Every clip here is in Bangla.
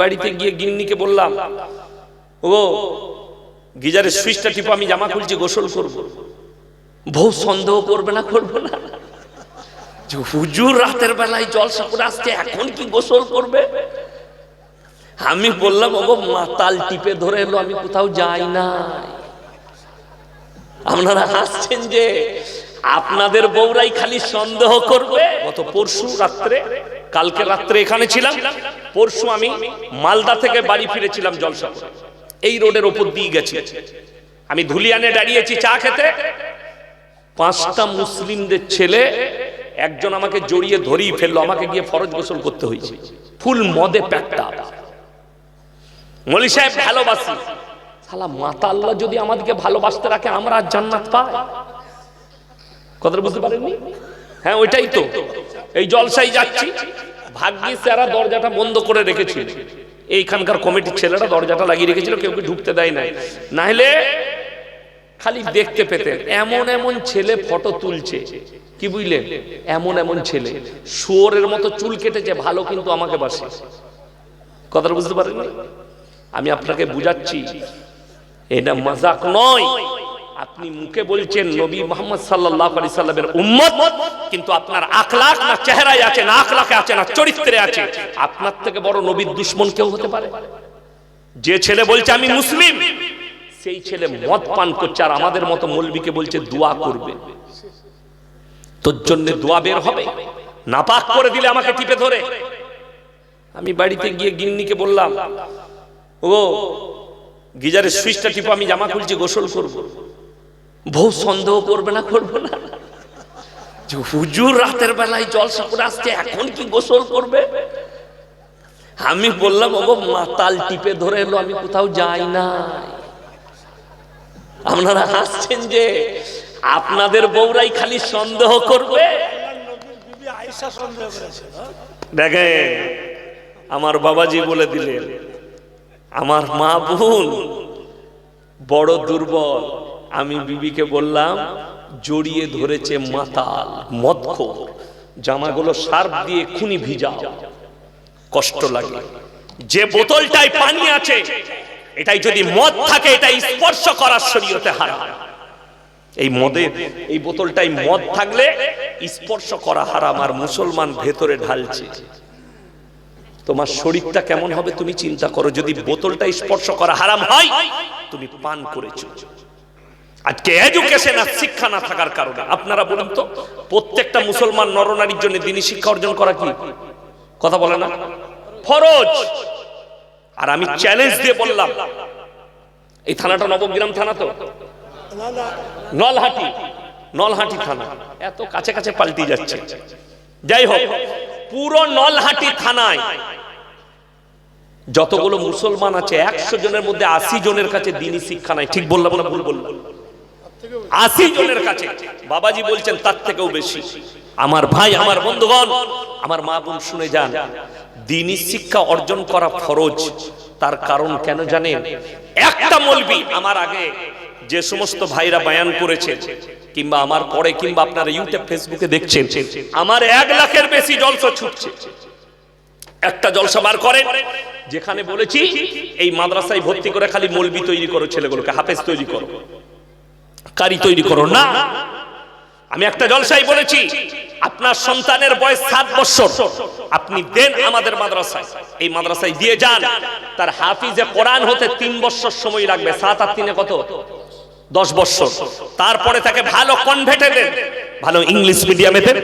বাড়িতে গিয়ে গিন্নিকে বললাম ও গিজারের সুইচটা টিপো আমি জামা খুলছি, গোসল করব। বউ সন্দেহ করবে না করবে না। হুজুর রাতের বেলায় জলসা করে আসছে, এখন কি গোসল করবে? আমি বললাম, ওগো, মাতাল টিপে ধরে এলো, আমি কোথাও যাই না আপনারা হাসছেন যে আপনাদের বউরাই খালি সন্দেহ করবে? গত পরশু রাত্রে, কালকে রাত্রে এখানে ছিলাম। পরশু আমি মালদা থেকে বাড়ি ফিরেছিলাম জলসা এই রোডের ওপর দিয়ে গেছি। আমি ধুলিয়ানে দাঁড়িয়েছি চা খেতে। পাঁচটা মুসলিমদের ছেলে একজন আমাকে জড়িয়ে ধরিয়ে ফেলল, আমাকে গিয়ে ফরজ গোসল করতে হয়েছে। ফুল মদে প্যাকটা। মলি সাহেব, ভালোবাসি। সালা মাতা আল্লাহ যদি আমাদেরকে ভালোবাসতে রাখে, আমরা জান্নাত পাই। কথাটা বুঝতে পারেননি? হ্যাঁ ওইটাই তো। এই জলসাই যাচ্ছি। ভাগ্যিস এরা দরজাটা বন্ধ করে রেখেছিল। এইখানকার কমিটির ছেলেরা দরজাটা লাগিয়ে রেখেছিল, কেউ ঢুকতে দেয় নাই। নাহলে খালি দেখতে পেতেন, এমন এমন ছেলে ফটো তুলছে। কি বুঝলেন? এমন এমন ছেলে। শুয়োরের মতো চুল কেটেছে, ভালো কিন্তু আমাকে বাসে। কথাটা বুঝতে পারেননি? আমি আপনাকে বুঝাচ্ছি, এটা মজাক নয়। আপনি মুখে বলছেন নবী মোহাম্মদ সাল্লাল্লাহু আলাইহি সাল্লামের উম্মত, কিন্তু আপনার আখলাক না চেহারায় আছে, না আখলাকে আছে, না চরিত্রে আছে। আপনার থেকে বড় নবীর দুশ্মন কেউ হতে পারে? যে ছেলে বলছে, আমি মুসলিম, সেই ছেলে মদ পান করছে আর আমাদের মতো মলবিকে বলছে, দোয়া করবে। তোর জন্য দোয়া বের হবে। নাপাক করে দিলে আমাকে টিপে ধরে। আমি বাড়িতে গিয়ে গিন্নিকে বললাম ও গিজারের সুইচটা টিপে, আমি জামা খুলছি, গোসল করব। বউ সন্দেহ করবে না করবে না। যে হুজুর রাতের বেলায় জলসা করে আসছে, এখন কি গোসল করবে? আমি বললাম, ওগো, মাতাল টিপে ধরে এলো, আমি কোথাও যাই না আপনারা হাসছেন যে আপনাদের বউরাই খালি সন্দেহ করবে? দেখেন, আমার বাবাজি বলে দিলেন, আমার মা বোন বড় দুর্বল আমি বিবিকে বললাম, জড়িয়ে ধরেছে মাতাল মদখোর জামাগুলো সার্ফ দিয়ে খুনি ভিজা কষ্ট লাগে। যে বোতলটায় পানি আছে, এটাই যদি মদ থাকে এটা স্পর্শ করার শরীয়তে হারাম। এই মদের এই বোতলটাই মদ থাকলে স্পর্শ করা হারাম আর মুসলমান ভেতরে ঢালছে। তোমার শরীরটা কেমন হবে তুমি চিন্তা করো। যদি বোতলটা স্পর্শ করা হারাম হয়, তুমি পান করেছ। আজকে এডুকেশন আর শিক্ষা না থাকার কারণে। আপনারা বলুন তো, প্রত্যেকটা মুসলমান নরনারীর জন্য দিনী শিক্ষা অর্জন করা কি? কথা বলে না? ফরজ। আর আমি চ্যালেঞ্জ দিয়ে বললাম, এই থানাটা নবগ্রাম থানা তো? নলহাটি নলহাটি থানা। এত কাছে কাছে পাল্টি যাচ্ছে। যাই হোক, পুরো নলহাটি থানায় যতগুলো মুসলমান আছে, একশো জনের মধ্যে আশি জনের কাছে দিনী শিক্ষা নাই। ঠিক বললাম না ভুল বললাম? আশি জনের কাছে। বাবাজি বলছেন, তার থেকেও বেশি। আমার ভাই, আমার বন্ধুগণ, আমার মা বোন শুনে যান। দিনী শিক্ষা অর্জন করা ফরজ। তার কারণ কেন জানেন? একটা মলবি আমার আগে যে সমস্ত ভাইরা বায়ান করেছে, কিংবা আমার পরে, কিংবা আপনারা ইউটিউব, ফেসবুকে দেখছেন, আমার এক লাখের বেশি জলসা ছুটছে। একটা জলসা বার করেন, যেখানে বলেছি, এই মাদ্রাসায় ভর্তি করে খালি মলবি তৈরি করো ছেলেগুলোকে, হাফেজ তৈরি করো। কারি তৈরি করো না। আমি একটা জলসাই বলেছি, আপনার সন্তানের বয়স সাত বছর। আপনি দেন আমাদের মাদ্রাসায়। এই মাদ্রাসায় দিয়ে যান। তার হাফিজে কোরআন হতে তিন বছর সময় লাগবে। সাত আর তিনে কত? দশ বছর। তারপরে তাকে ভালো কনভেটে দেন। ভালো ইংলিশ মিডিয়ামে দেন।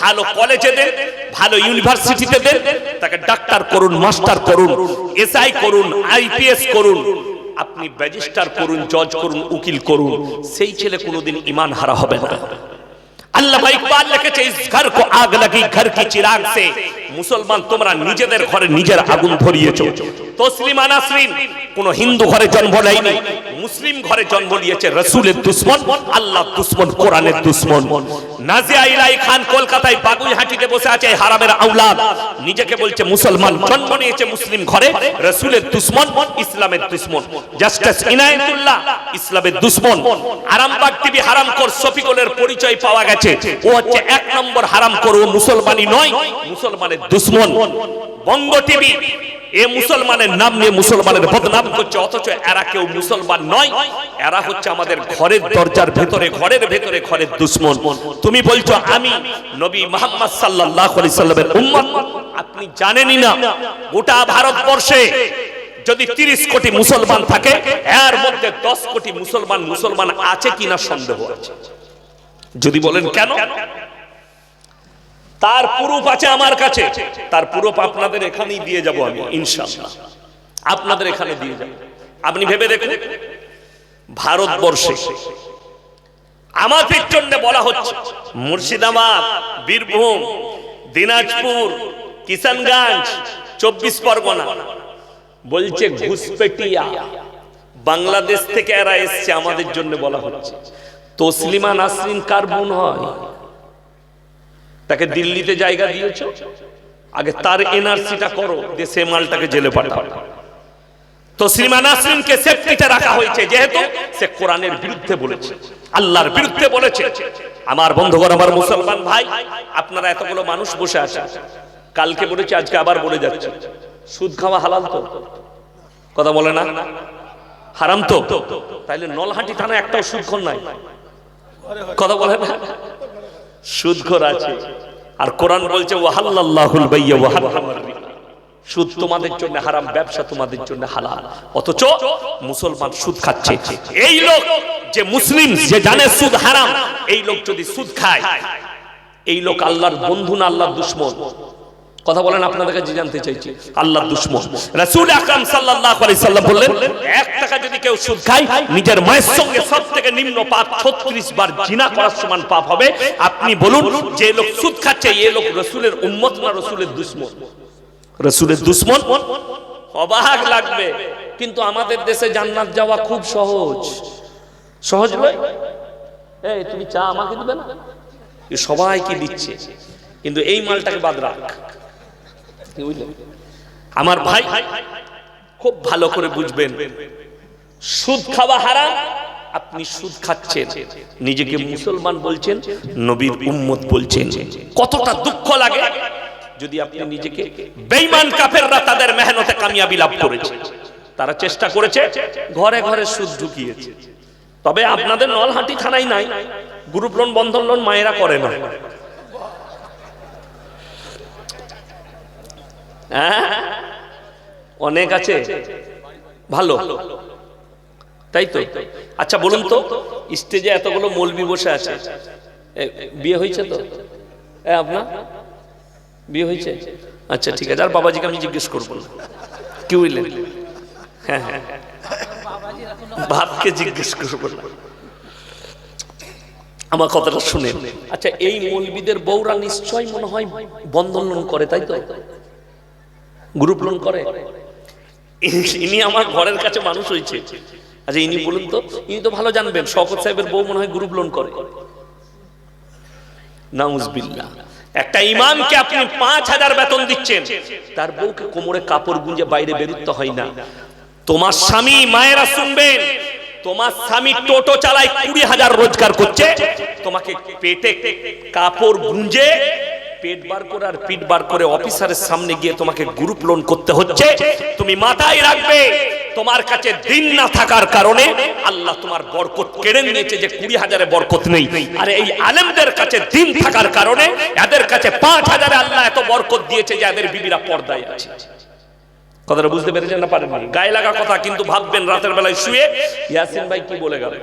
ভালো কলেজে দেন। ভালো ইউনিভার্সিটিতে দেন। তাকে ডাক্তার করুন মাস্টার করুন এসআই করুন আইপিএস করুন। আপনি ব্যাজিস্টার করুন, জজ করুন, উকিল করুন, সেই ছেলে কোনোদিন ইমান হারা হবে না। আল্লাহ ইকবাল লিখেছে, ইস ঘর কো আগ লাগি, ঘর কি চিরাগ সে। মুসলমান, তোমরা নিজেদের ঘরে নিজের আগুন ধরিয়েছো। তসলিমা নাসরিন, কোন হিন্দু ঘরে জন্ম নেয়নি। মুসলিম ঘরে জন্ম নিয়েছে রসুলের দুশ্মন আল্লাহ দুশ্মন, কোরআনের দুশ্মন। নাজিয়া ইলাই খান কলকাতায় বাগুইহাটিতে বসে আছে হারামের আউলাদ। নিজেকে বলছে মুসলমান, জন্ম নিয়েছে মুসলিম ঘরে, রসুলের দুশ্মন, ইসলামের দুশ্মন। জাস্টিস ইনায়েতুল্লাহ, ইসলামের দুশ্মন। আরামবাগ টিভি হারাম কর শফিকুলের পরিচয় পাওয়া গেছে। ও হচ্ছে এক নম্বর হারাম কর ও মুসলমানই নয়, মুসলমানের দুশ্মন। বঙ্গ টিভি এ মুসলমানের নাম নিয়ে মুসলমানের বদনাম করছে, অথচ এরা কেউ মুসলমান নয়। এরা হচ্ছে আমাদের ঘরের দরজার ভেতরে, ঘরের ভেতরে ঘরের দুশ্মন। তুমি বলছো, আমি নবী মোহাম্মদ আলাইহি সাল্লামের উম্মত? আপনি জানেনই না। গোটা ভারতবর্ষে যদি তিরিশ কোটি মুসলমান থাকে, এর মধ্যে দশ কোটি মুসলমান মুসলমান আছে কিনা সন্দেহ আছে। যদি বলেন কেন? তার পুরুপ আছে আমার কাছে। তার পুরুপ আপনাদের এখানেই দিয়ে যাব আমি, ইনশাআল্লাহ। আপনাদের এখানে দিয়ে যাব। আপনি ভেবে দেখুন, ভারতবর্ষে আমাদের জন্য বলা হচ্ছে, মুর্শিদাবাদ, বীরভূম, দিনাজপুর, কিষানগঞ্জ, চব্বিশ পরগনা। বলছে ঘুষপেটিয়া বাংলাদেশ থেকে এরা এসছে, আমাদের জন্য বলা হচ্ছে। তসলিমা নাসরিন কার বোন হয়? তাকে দিল্লিতে জায়গা দিয়েছ? আগে তার এনআরসিটা করো, দিয়ে সে মালটাকে জেলে পাঠাও। তসলিমা নাসরিনকে সেফটিতে রাখা হয়েছে, যেহেতু সে কোরআনের বিরুদ্ধে বলেছে, আল্লাহর বিরুদ্ধে বলেছে। আমার বন্ধুগণ, আমার মুসলমান ভাই, আপনারা এতগুলো মানুষ বসে আছেন। কালকে বলেছে, আজকে আবার বলে যাচ্ছে। সুদ খাওয়া হালাল তো? কথা বলে না? হারাম তো? তাইলে নলহাটি থানা একটাও সুদখোর নাই। কথা বলে না? সুদখোর আছে আর কোরআন বলছে ওয়াহাল্লাহুল সুদ তোমাদের জন্য হারাম, ব্যবসা তোমাদের জন্য হালাল। অথচ মুসলমান সুদ খাচ্ছে। এই লোক যে মুসলিম, যে জানে সুদ হারাম, এই লোক যদি সুদ খায়, এই লোক আল্লাহর বন্ধু না আল্লাহর দুশ্মন? কথা বলেন আপনাদের কাছে জানতে চাইছি। আল্লাহ দুশ্মন। রাসূল আকরাম সাল্লাল্লাহু আলাইহি সাল্লাম বললেন, এক টাকা যদি কেউ সুদ খায়, নিজের মায়ের সঙ্গে সবথেকে নিম্ন পাপ 36 বার জিনা করার সমান পাপ হবে। আপনি বলুন, যে লোক সুদ খাচ্ছে এই লোক রাসূলের উম্মত না রাসূলের দুশ্মন? রাসূলের দুশ্মন? অবাক লাগবে। কিন্তু আমাদের দেশে জান্নাত যাওয়া খুব সহজ। সহজ নয়? এই, তুমি চা আমাকে দিবে না? সবাইকে দিচ্ছে। কিন্তু এই মালটাকে বাদ রাখ? আমার ভাই খুব ভালো করে বুঝবেন। সুদ খাওয়া হারাম, আপনি সুদ খাচ্ছেন। নিজেকে মুসলমান বলছেন, নবীর উম্মত বলছেন। কতটা দুঃখ লাগে যদি আপনি নিজেকে বেঈমান কাফেররা তাদের মেহনতে কামিয়াবি লাভ করেছে। তারা চেষ্টা করেছে, ঘরে ঘরে সুদ ঢুকিয়েছে। তবে আপনাদের নলহাটি থানায় নাই। গ্রুপ লোন, বন্ধন লোন মায়েরা করে না। হ্যাঁ? অনেক আছে। ভালো। তাই তো? আচ্ছা বলুন তো স্টেজে এতগুলো মলবি বসে আছে। বিয়ে হয়েছে তো? এ, আপনার? বিয়ে হয়েছে? আচ্ছা ঠিক আছে। আর বাবাজিকে আমি জিজ্ঞেস করব না। কি বুঝলেন হ্যাঁ হ্যাঁ। বাপকে জিজ্ঞেস করব না। আমার কথাটা শুনে। আচ্ছা এই মৌলবিদের বউরা নিশ্চয় মনে হয় বন্ধন করে তাই তো? গ্রুপ লোন করে। ইনি আমার ঘরের কাছে মানুষ হয়েছে। আচ্ছা ইনি বলুন তো ইনি তো ভালো জানবেন শওকত সাহেবের বউ মনে হয় গ্রুপ লোন করে। নাউজবিল্লাহ। একটা ইমামকে আপনি পাঁচ হাজার বেতন দিচ্ছেন তার বউকে কোমরে কাপড় গুঞ্জে বাইরে বেরোতে হয় না। তোমার স্বামী মায়েরা শুনবেন তোমার স্বামী টোটো চালায় কুড়ি হাজার রোজগার করছে তোমাকে পেটে কাপড় গুঞ্জে পেট বার করে আর পিট বার করে অফিসারের সামনে গিয়ে তোমাকে গ্রুপ লোন করতে হচ্ছে। তুমি মাথায় রাখবে, তোমার কাছে দিন না থাকার কারণে আল্লাহ তোমার বরকত কেড়ে নিয়েছে যে কুড়ি হাজারে বরকত নেই। আর এই আলেমদের কাছে দিন থাকার কারণে এদের কাছে পাঁচ হাজারে আল্লাহ এত বরকত দিয়েছে যে এদের বিবিরা পর্দায় আছে। কথাটা বুঝতে পেরেছেন না পারেন গায়ে লাগা কথা, কিন্তু ভাববেন রাতের বেলায় শুয়ে। ইয়াসিন ভাই কি বলে গেল?